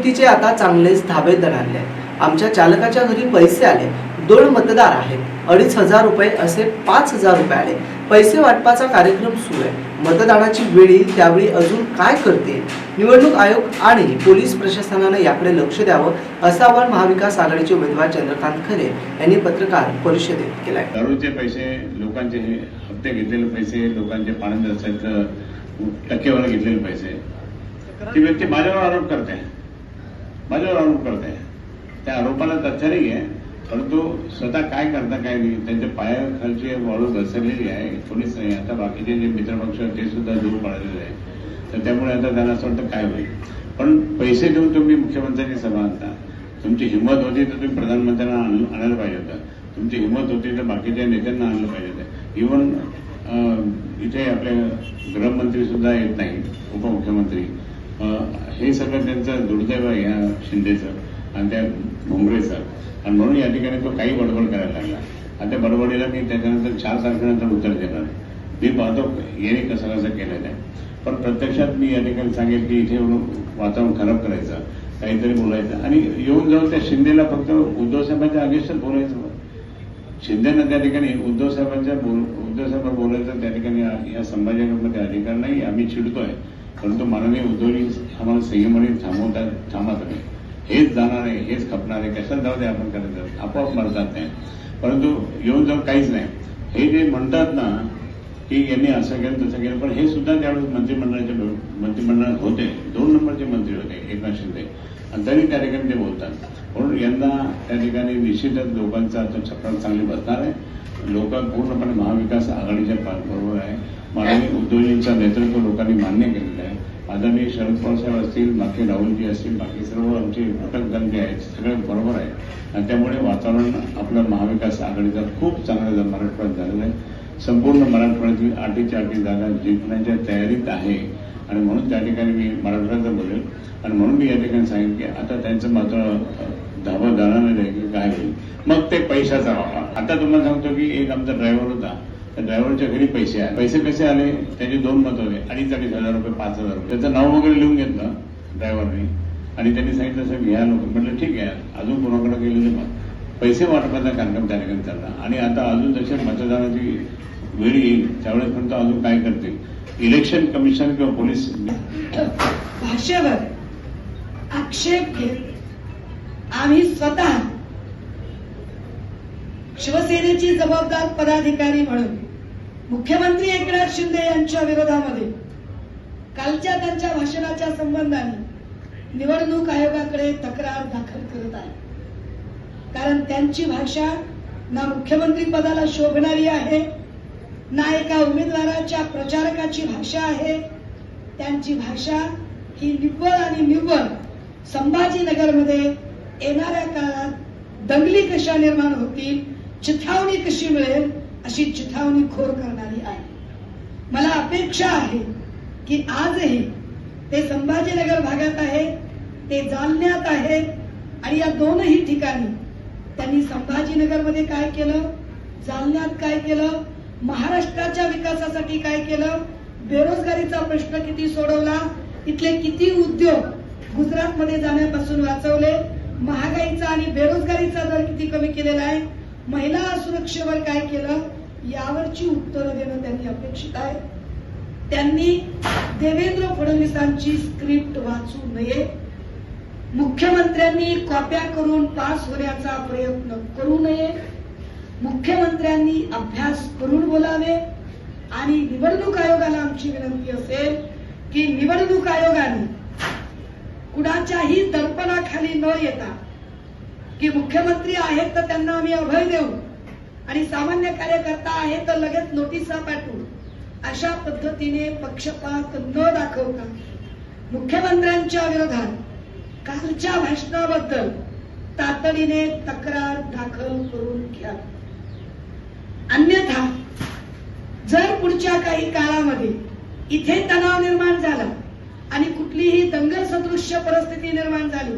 महायुतीचे आता चांगलेच धाबे दणाणले आमच्या चालकाच्या घरी पैसे आले. दोन मतदार आहेत. अडीच हजार रुपये असे पाच हजार रुपये आले. पैसे वाटपाचा कार्यक्रम सुरू आहे. मतदानाची वेळी त्यावेळी अजून काय करते? निवडणूक आयोग आणि पोलीस प्रशासनानं याकडे लक्ष द्यावं असं आवाहन महाविकास आघाडीचे उमेदवार चंद्रकांत खरे यांनी पत्रकार परिषदेत केलाय. आहे दारूचे पैसे लोकांचे हप्ते घेतलेले पैसे लोकांचे पाणी टक्केवारी घेतलेले पैसे. ती व्यक्ती माझ्यावर आरोप करते. माझ्यावर आरोप करताय. त्या आरोपाला तथ्य आहे परंतु स्वतः काय करता काय नाही त्यांच्या पायाखालची वाळू घसरलेली आहे. कोणीच नाही. आता बाकीचे जे मित्रपक्ष ते सुद्धा दूर पडलेले आहे तर त्यामुळे आता त्यांना असं वाटतं काय होईल. पण पैसे देऊन तुम्ही मुख्यमंत्र्यांनी सभा आणता. तुमची हिंमत होती तर तुम्ही प्रधानमंत्र्यांना आणायला पाहिजे होतं. तुमची हिंमत होती तर बाकीच्या नेत्यांना आणलं पाहिजे होतं. इव्हन इथे आपले गृहमंत्री सुद्धा येत नाही उपमुख्यमंत्री. हे सगळं त्यांचं दुर्दैव आहे या शिंदेचं आणि त्या भुमरेचं आणि म्हणून या ठिकाणी तो काही बडबड करायला लागला. आणि त्या बडबडीला मी त्याच्यानंतर चार तारखेनंतर उत्तर देणार मी पाहतो येणे कसं कसं केलेलं आहे. पण प्रत्यक्षात मी या ठिकाणी सांगेल की इथे वातावरण खराब करायचं काहीतरी बोलायचं. आणि येऊन जाऊन त्या शिंदेला फक्त उद्धव साहेबांच्या अगेन्स्टच बोलायचं शिंदेनं त्या ठिकाणी उद्धव साहेबांच्या बोल उद्धव साहेब बोलायचं त्या ठिकाणी या संभाजीनगरमध्ये अधिकार नाही आम्ही चिडतोय. परंतु माननीय उद्धवजी आम्हाला संयमाने थांबवतात थांबत नाही. हेच जाणार आहे हेच खपणार आहे कशात जाऊ दे आपण करायचं आपोआप मरतात नाही. परंतु येऊन जाऊन काहीच नाही. हे जे म्हणतात ना की यांनी असं केलं तसं केलं पण हे सुद्धा त्यावेळेस मंत्रिमंडळाचे मंत्रिमंडळात होते. दोन नंबरचे मंत्री होते एकनाथ शिंदे. आणि तरी त्या ठिकाणी ते बोलतात. म्हणून यंदा त्या ठिकाणी निश्चितच लोकांचा आता चक्र चांगली बसणार आहे. लोक पूर्णपणे महाविकास आघाडीच्या पाठबरोबर आहे. माननीय उद्धवजींचं नेतृत्व लोकांनी मान्य केलेलं आहे. आदरणीय शरद पवार साहेब असतील बाकी राहुलजी असतील बाकी सर्व आमचे घटकगण जे आहेत सगळे बरोबर आहे. आणि त्यामुळे वातावरण आपलं महाविकास आघाडीचा खूप चांगलं मराठवाड्यात झालेलं आहे. संपूर्ण मराठवाड्यातील आठीच्या आठी जागा जिंकण्याच्या तयारीत आहे. आणि म्हणून त्या ठिकाणी मी मराठवाड्याचं बोलेल. आणि म्हणून मी या ठिकाणी सांगेन की आता त्यांचं मात्र अ, धाबा जाणार नाही की काय होईल. मग ते पैशाचा वापर आता तुम्हाला सांगतो की एक आमचा ड्रायव्हर होता. त्या ड्रायव्हरच्या घरी पैसे आले. पैसे कसे आले? त्याचे दोन मत होते. अडीच अडीच हजार रुपये पाच हजार रुपये. त्याचं नाव वगैरे लिहून घेतलं ड्रायव्हरने आणि त्यांनी सांगितलं साहेब घ्या लोक म्हटलं ठीक आहे. अजून कोणाकडे गेलेले मत पैसे वाटपाचा कार्यक्रम त्या ठिकाणी चालला. आणि आता अजून जसे मतदानाची वेळ येईल त्यावेळेस पण अजून काय करतील? इलेक्शन कमिशन किंवा पोलीस भाषेवर आक्षेप घेत आम्ही स्वतः शिवसेनेची जबाबदार पदाधिकारी म्हणून मुख्यमंत्री एकनाथ शिंदे यांच्या विरोधामध्ये कालच्या त्यांच्या भाषणाच्या संबंधाने निवडणूक आयोगाकडे तक्रार दाखल करत आहे. कारण त्यांची भाषा ना मुख्यमंत्री पदाला शोभणारी आहे ना एका उमेदवाराच्या प्रचारकाची भाषा आहे. त्यांची भाषा ही निव्वळ आणि निव्वळ संभाजीनगरमध्ये येणाऱ्या काळात दंगली कशा निर्माण होतील चिथावणी कशी मिळेल अशी चिथावणी खोर करणारी आहे मला अपेक्षा आहे की आजही ते संभाजीनगर भागात आहे ते जालन्यात आहे आणि या दोनही ठिकाणी त्यांनी संभाजीनगरमध्ये काय केलं जालन्यात काय केलं महाराष्ट्राच्या विकासासाठी काय केलं बेरोजगारीचा प्रश्न किती सोडवला इथले किती उद्योग गुजरातमध्ये जाण्यापासून वाचवले महागाईचा आणि बेरोजगारीचा दर किती कमी केलेला आहे महिला सुरक्षेवर काय केलं यावरची उत्तरं देणं त्यांनी अपेक्षित आहे. त्यांनी देवेंद्र फडणवीसांची स्क्रिप्ट वाचू नये. मुख्यमंत्र्यांनी कॉप्या करून पास होण्याचा प्रयत्न करू नये. मुख्यमंत्र्यांनी अभ्यास करून बोलावे. आणि निवडणूक आयोगाला आमची विनंती असेल की निवडणूक आयोगाने कुणाच्याही दर्पणाखाली न येता की मुख्यमंत्री आहेत तर त्यांना आम्ही अभय देऊ. आणि सामान्य कार्यकर्ता आहे तर लगेच नोटिसा पाठवू. अशा पद्धतीने पक्षपात न दाखवता मुख्यमंत्र्यांच्या विरोधात कालच्या भाषणाबद्दल तातडीने तक्रार दाखल करून घ्या. अन्यथा जर पुढच्या काही काळामध्ये इथे तणाव निर्माण झाला आणि कुठलीही दंगल सदृश्य परिस्थिती निर्माण झाली